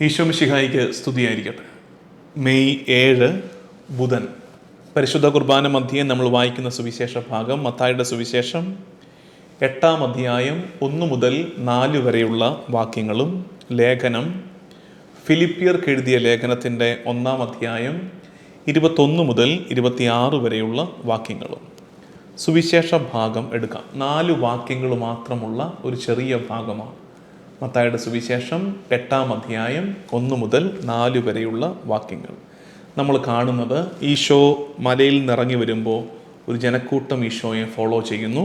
ഈശോമിഷിഹായിക്ക് സ്തുതിയായിരിക്കട്ടെ. മെയ് ഏഴ് ബുധൻ. പരിശുദ്ധ കുർബാന മധ്യേ നമ്മൾ വായിക്കുന്ന സുവിശേഷ ഭാഗം മത്തായുടെ സുവിശേഷം എട്ടാം അധ്യായം ഒന്ന് മുതൽ നാല് വരെയുള്ള വാക്യങ്ങളും ലേഖനം. ഫിലിപ്പിയർക്ക് എഴുതിയ ലേഖനത്തിന്റെ ഒന്നാം അധ്യായം ഇരുപത്തൊന്ന് മുതൽ ഇരുപത്തിയാറ് വരെയുള്ള വാക്യങ്ങളും. സുവിശേഷ ഭാഗം എടുക്കാം. നാല് വാക്യങ്ങൾ മാത്രമുള്ള ഒരു ചെറിയ ഭാഗമാണ്. മത്തായുടെ സുവിശേഷം എട്ടാം അധ്യായം ഒന്ന് മുതൽ നാല് വരെയുള്ള വാക്യങ്ങൾ. നമ്മൾ കാണുന്നത് ഈശോ മലയിൽ നിറങ്ങി വരുമ്പോൾ ഒരു ജനക്കൂട്ടം ഈശോയെ ഫോളോ ചെയ്യുന്നു.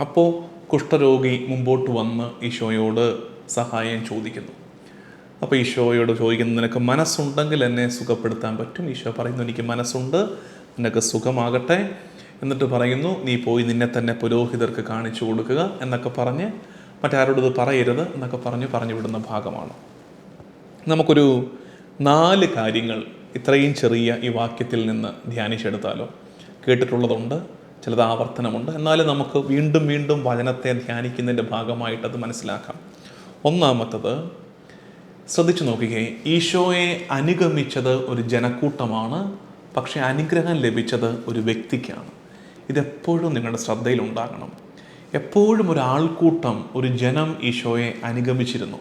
അപ്പോൾ കുഷ്ഠരോഗി മുമ്പോട്ട് വന്ന് ഈശോയോട് സഹായം ചോദിക്കുന്നു. അപ്പോൾ ഈശോയോട് ചോദിക്കുന്നു നിനക്ക് മനസ്സുണ്ടെങ്കിൽ എന്നെ സുഖപ്പെടുത്താൻ പറ്റും? ഈശോ പറയുന്നു എനിക്ക് മനസ്സുണ്ട് നിനക്ക് സുഖമാകട്ടെ. എന്നിട്ട് പറയുന്നു നീ പോയി നിന്നെ തന്നെ പുരോഹിതർക്ക് കാണിച്ചു കൊടുക്കുക എന്നൊക്കെ പറഞ്ഞ് മറ്റാരോട് ഇത് പറയരുത് എന്നൊക്കെ പറഞ്ഞ് പറഞ്ഞു വിടുന്ന ഭാഗമാണ്. നമുക്കൊരു നാല് കാര്യങ്ങൾ ഇത്രയും ചെറിയ ഈ വാക്യത്തിൽ നിന്ന് ധ്യാനിച്ചെടുത്താലോ? കേട്ടിട്ടുള്ളതുണ്ട് ചിലത് ആവർത്തനമുണ്ട്. എന്നാലും നമുക്ക് വീണ്ടും വീണ്ടും വചനത്തെ ധ്യാനിക്കുന്നതിന്റെ ഭാഗമായിട്ട് അത് മനസ്സിലാക്കാം. ഒന്നാമത്തത് ശ്രദ്ധിച്ചു നോക്കുകയെ ഈശോയെ അനുഗമിച്ചത് ഒരു ജനക്കൂട്ടമാണ് പക്ഷേ അനുഗ്രഹം ലഭിച്ചത് ഒരു വ്യക്തിക്കാണ്. ഇതെപ്പോഴും നിങ്ങളുടെ ശ്രദ്ധയിലുണ്ടാകണം. എപ്പോഴും ഒരു ആൾക്കൂട്ടം ഒരു ജനം ഈശോയെ അനുഗമിച്ചിരുന്നു.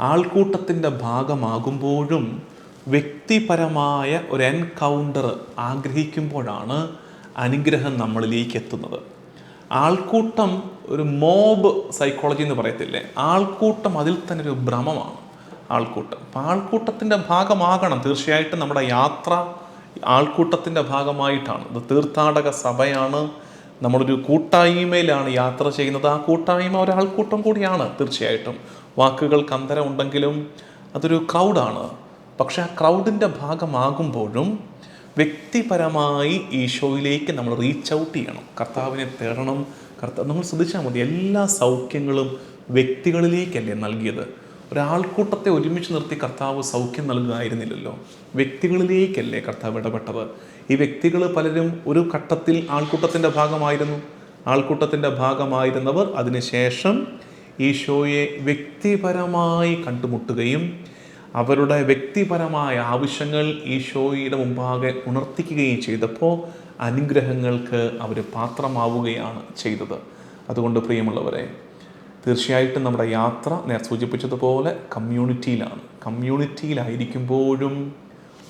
ആൾക്കൂട്ടത്തിന്റെ ഭാഗമാകുമ്പോഴും വ്യക്തിപരമായ ഒരു എൻകൗണ്ടർ ആഗ്രഹിക്കുമ്പോഴാണ് അനുഗ്രഹം നമ്മളിലേക്ക് എത്തുന്നത് ആൾക്കൂട്ടം ഒരു മോബ് സൈക്കോളജി എന്ന് പറയത്തില്ലേ? ആൾക്കൂട്ടം അതിൽ തന്നെ ഒരു ഭ്രമമാണ് ആൾക്കൂട്ടം. അപ്പം ആൾക്കൂട്ടത്തിന്റെ ഭാഗമാകണം തീർച്ചയായിട്ടും നമ്മുടെ യാത്ര ആൾക്കൂട്ടത്തിന്റെ ഭാഗമായിട്ടാണ്. ഇത് തീർത്ഥാടക സഭയാണ് നമ്മളൊരു കൂട്ടായ്മയിലാണ് യാത്ര ചെയ്യുന്നത്. ആ കൂട്ടായ്മ ഒരാൾക്കൂട്ടം കൂടിയാണ് തീർച്ചയായിട്ടും. വാക്കുകൾക്ക് അന്തരം ഉണ്ടെങ്കിലും അതൊരു ക്രൗഡാണ്. പക്ഷെ ആ ക്രൗഡിന്റെ ഭാഗമാകുമ്പോഴും വ്യക്തിപരമായി ഈശോയിലേക്ക് നമ്മൾ റീച്ച് ഔട്ട് ചെയ്യണം. കർത്താവിനെ തേടണം. കർത്താവ് നമ്മൾ ശ്രദ്ധിച്ചാൽ മതി. എല്ലാ സൗഖ്യങ്ങളും വ്യക്തികളിലേക്കല്ലേ നൽകിയത്. ഒരാൾക്കൂട്ടത്തെ ഒരുമിച്ച് നിർത്തി കർത്താവ് സൗഖ്യം നൽകുകയായിരുന്നില്ലല്ലോ വ്യക്തികളിലേക്കല്ലേ കർത്താവ് ഇടപെട്ടത്? ഈ വ്യക്തികൾ പലരും ഒരു ഘട്ടത്തിൽ ആൾക്കൂട്ടത്തിന്റെ ഭാഗമായിരുന്നു. ആൾക്കൂട്ടത്തിന്റെ ഭാഗമായിരുന്നവർ അതിനുശേഷം ഈശോയെ വ്യക്തിപരമായി കണ്ടുമുട്ടുകയും അവരുടെ വ്യക്തിപരമായ ആവശ്യങ്ങൾ ഈശോയുടെ മുമ്പാകെ ഉണർത്തിക്കുകയും ചെയ്തപ്പോൾ അനുഗ്രഹങ്ങൾക്ക് അവർ പാത്രമാവുകയാണ് ചെയ്തത്. അതുകൊണ്ട് പ്രിയമുള്ളവരെ തീർച്ചയായിട്ടും നമ്മുടെ യാത്ര നേർ സൂചിപ്പിച്ചതുപോലെ കമ്മ്യൂണിറ്റിയിലാണ് കമ്മ്യൂണിറ്റിയിലായിരിക്കുമ്പോഴും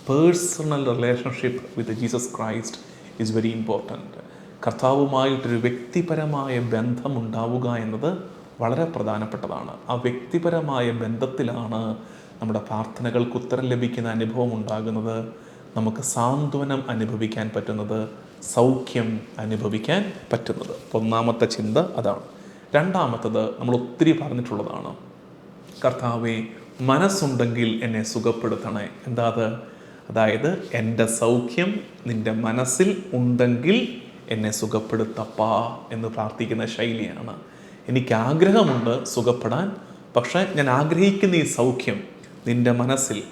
personal relationship with Jesus Christ is very important കർത്താവുമായിട്ടൊരു വ്യക്തിപരമായ ബന്ധമുണ്ടാവുക എന്നത് വളരെ പ്രധാനപ്പെട്ടതാണ്. ആ വ്യക്തിപരമായ ബന്ധത്തിലാണ് നമ്മുടെ പ്രാർത്ഥനകൾക്ക് ഉത്തരം ലഭിക്കുന്ന അനുഭവം ഉണ്ടാകുന്നത്. നമുക്ക് സാന്ത്വനം അനുഭവിക്കാൻ പറ്റുന്നത് സൗഖ്യം അനുഭവിക്കാൻ പറ്റുന്നത്. ഒന്നാമത്തെ ചിന്ത അതാണ്. രണ്ടാമത്തത് നമ്മൾ ഒത്തിരി പറഞ്ഞിട്ടുള്ളതാണ്. കർത്താവെ മനസ്സുണ്ടെങ്കിൽ എന്നെ സുഖപ്പെടുത്തണേ. എന്താ അത്? അതായത് എന്റെ സൗഖ്യം നിന്റെ മനസ്സിൽ ഉണ്ടെങ്കിൽ എന്നെ സുഖപ്പെടുത്തപ്പാ എന്ന് പ്രാർത്ഥിക്കുന്ന ശൈലിയാണ്. എനിക്ക് ആഗ്രഹമുണ്ട് സുഖപ്പെടാൻ പക്ഷേ ഞാൻ ആഗ്രഹിക്കുന്ന ഈ സൗഖ്യം നിന്റെ മനസ്സിൽ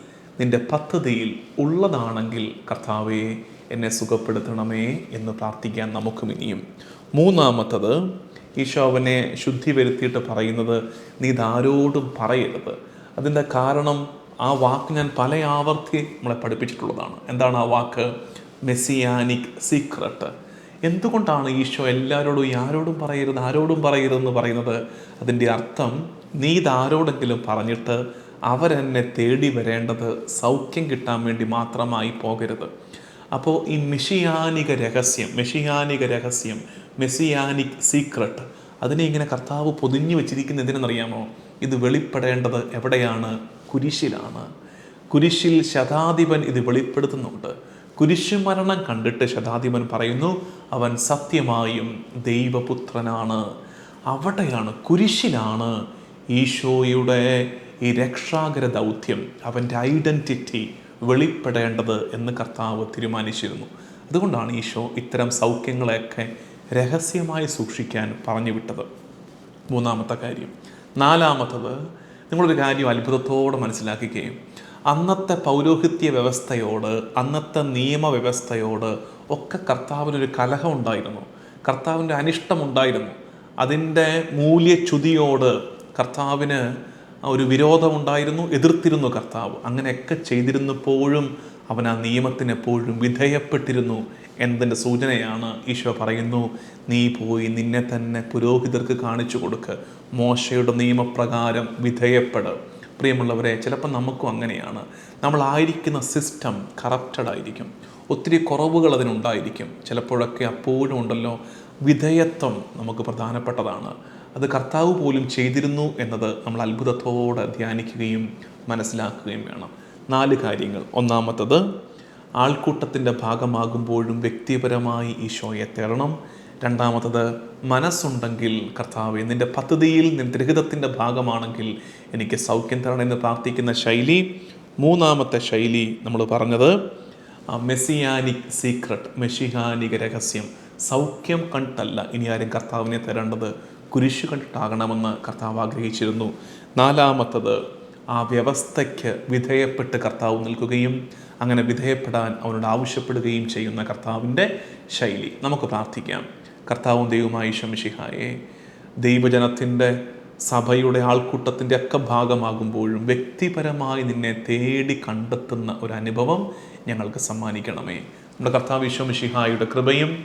നിന്റെ പദ്ധതിയിൽ ഉള്ളതാണെങ്കിൽ കർത്താവെ എന്നെ സുഖപ്പെടുത്തണമേ എന്ന് പ്രാർത്ഥിക്കാൻ നമുക്കും ഇനിയും. മൂന്നാമത്തത് ഈശോ അവനെ ശുദ്ധി വരുത്തിയിട്ട് പറയുന്നത് നീ ഇതാരോടും പറയരുത്. അതിന്റെ കാരണം ആ വാക്ക് ഞാൻ പല ആവർത്തി നമ്മളെ പഠിപ്പിച്ചിട്ടുള്ളതാണ്. എന്താണ് ആ വാക്ക്? മെസ്സിയാനിക് സീക്രട്ട് എന്തുകൊണ്ടാണ് ഈശോ എല്ലാവരോടും ആരോടും പറയരുത് ആരോടും പറയരുതെന്ന് പറയുന്നത്? അതിന്റെ അർത്ഥം നീ ഇതാരോടെങ്കിലും പറഞ്ഞിട്ട് അവരെന്നെ തേടി വരേണ്ടത് സൗഖ്യം കിട്ടാൻ വേണ്ടി മാത്രമായി പോകരുത്. അപ്പോൾ ഈ മെഷിയാനിക രഹസ്യം മെഷിയാനിക രഹസ്യം മെസ്സിയാനിക് സീക്രട്ട് അതിനെ ഇങ്ങനെ കർത്താവ് പൊതിഞ്ഞു വെച്ചിരിക്കുന്ന എന്തിനെന്നറിയാമോ? ഇത് വെളിപ്പെടേണ്ടത് എവിടെയാണ്? കുരിശിലാണ്. കുരിശിൽ ശതാധിപൻ ഇത് വെളിപ്പെടുത്തുന്നുണ്ട്. കുരിശുമരണം കണ്ടിട്ട് ശതാധിപൻ പറയുന്നു അവൻ സത്യമായും ദൈവപുത്രനാണ്. അവിടെയാണ് കുരിശിലാണ് ഈശോയുടെ ഈ രക്ഷാകര ദൗത്യം. അവന്റെ ഐഡന്റിറ്റി വെളിപ്പെടേണ്ടത് എന്ന് കർത്താവ് തീരുമാനിച്ചിരുന്നു. അതുകൊണ്ടാണ് ഈശോ ഇത്തരം സൗഖ്യങ്ങളെയൊക്കെ രഹസ്യമായി സൂക്ഷിക്കാൻ പറഞ്ഞു വിട്ടത് മൂന്നാമത്തെ കാര്യം. നാലാമത്തത് നിങ്ങളൊരു കാര്യം അത്ഭുതത്തോടെ മനസ്സിലാക്കുകയും അന്നത്തെ പൗരോഹിത്യ വ്യവസ്ഥയോട് അന്നത്തെ നിയമവ്യവസ്ഥയോട് ഒക്കെ കർത്താവിനൊരു കലഹം ഉണ്ടായിരുന്നു. കർത്താവിന്റെ അനിഷ്ടമുണ്ടായിരുന്നു അതിന്റെ മൂല്യച്യുതിയോട് കർത്താവിന് ഒരു വിരോധമുണ്ടായിരുന്നു എതിർത്തിരുന്നു കർത്താവ്. അങ്ങനെയൊക്കെ ചെയ്തിരുന്നപ്പോഴും അവൻ ആ നിയമത്തിന് എപ്പോഴും വിധേയപ്പെട്ടിരുന്നു എന്നതിന്റെ സൂചനയാണ് ഈശോ പറയുന്നു നീ പോയി നിന്നെ തന്നെ പുരോഹിതർക്ക് കാണിച്ചു കൊടുക്ക്. മോശയുടെ നിയമപ്രകാരം വിധേയപ്പെട്. പ്രിയമുള്ളവരെ ചിലപ്പോൾ നമുക്കും അങ്ങനെയാണ്. നമ്മളായിരിക്കുന്ന സിസ്റ്റം കറപ്റ്റഡ് ആയിരിക്കും. ഒത്തിരി കുറവുകൾ അതിനുണ്ടായിരിക്കും. ചിലപ്പോഴൊക്കെ അപ്പോഴും ഉണ്ടല്ലോ വിധേയത്വം നമുക്ക് പ്രധാനപ്പെട്ടതാണ്. അത് കർത്താവ് പോലും ചെയ്തിരുന്നു എന്നത് നമ്മൾ അത്ഭുതത്തോടെ ധ്യാനിക്കുകയും മനസ്സിലാക്കുകയും വേണം. നാല് കാര്യങ്ങൾ. ഒന്നാമത്തത് ആൾക്കൂട്ടത്തിന്റെ ഭാഗമാകുമ്പോഴും വ്യക്തിപരമായി ഈശോയെ തേടണം. രണ്ടാമത്തത് മനസ്സുണ്ടെങ്കിൽ കർത്താവ് നിന്റെ പദ്ധതിയിൽ നിന്റെ ദൃഹിതത്തിന്റെ ഭാഗമാണെങ്കിൽ എനിക്ക് സൗഖ്യം തരണം എന്ന് പ്രാർത്ഥിക്കുന്ന ശൈലി. മൂന്നാമത്തെ ശൈലി നമ്മൾ പറഞ്ഞത് മെസ്സിയാനിക് സീക്രട്ട് മെഷിഹാനിക രഹസ്യം. സൗഖ്യം കണ്ടല്ല ഇനി ആരും കർത്താവിനെ തരേണ്ടത്. കുരിശു കണ്ടിട്ടാകണമെന്ന് കർത്താവ് ആഗ്രഹിച്ചിരുന്നു. നാലാമത്തത് ആ വ്യവസ്ഥയ്ക്ക് വിധേയപ്പെട്ട് കർത്താവ് നിൽക്കുകയും അങ്ങനെ വിധേയപ്പെടാൻ അവനോട് ആവശ്യപ്പെടുകയും ചെയ്യുന്ന കർത്താവിന്റെ ശൈലി. നമുക്ക് പ്രാർത്ഥിക്കാം. കർത്താവും ദൈവമായി ശംഷിഹായെ ദൈവജനത്തിന്റെ സഭയുടെ ആൾക്കൂട്ടത്തിന്റെ ഒക്കെ ഭാഗമാകുമ്പോഴും വ്യക്തിപരമായി നിന്നെ തേടി കണ്ടെത്തുന്ന ഒരു അനുഭവം ഞങ്ങൾക്ക് സമ്മാനിക്കണമേ. നമ്മുടെ കർത്താവ് വിശ്വമിഷിഹായുടെ കൃപയും